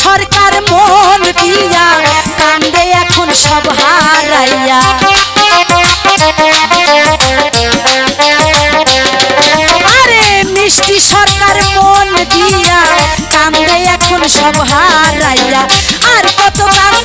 সরকার মন দিয়া কান্দে এখন সব সব হারাইয়া আর কত কাল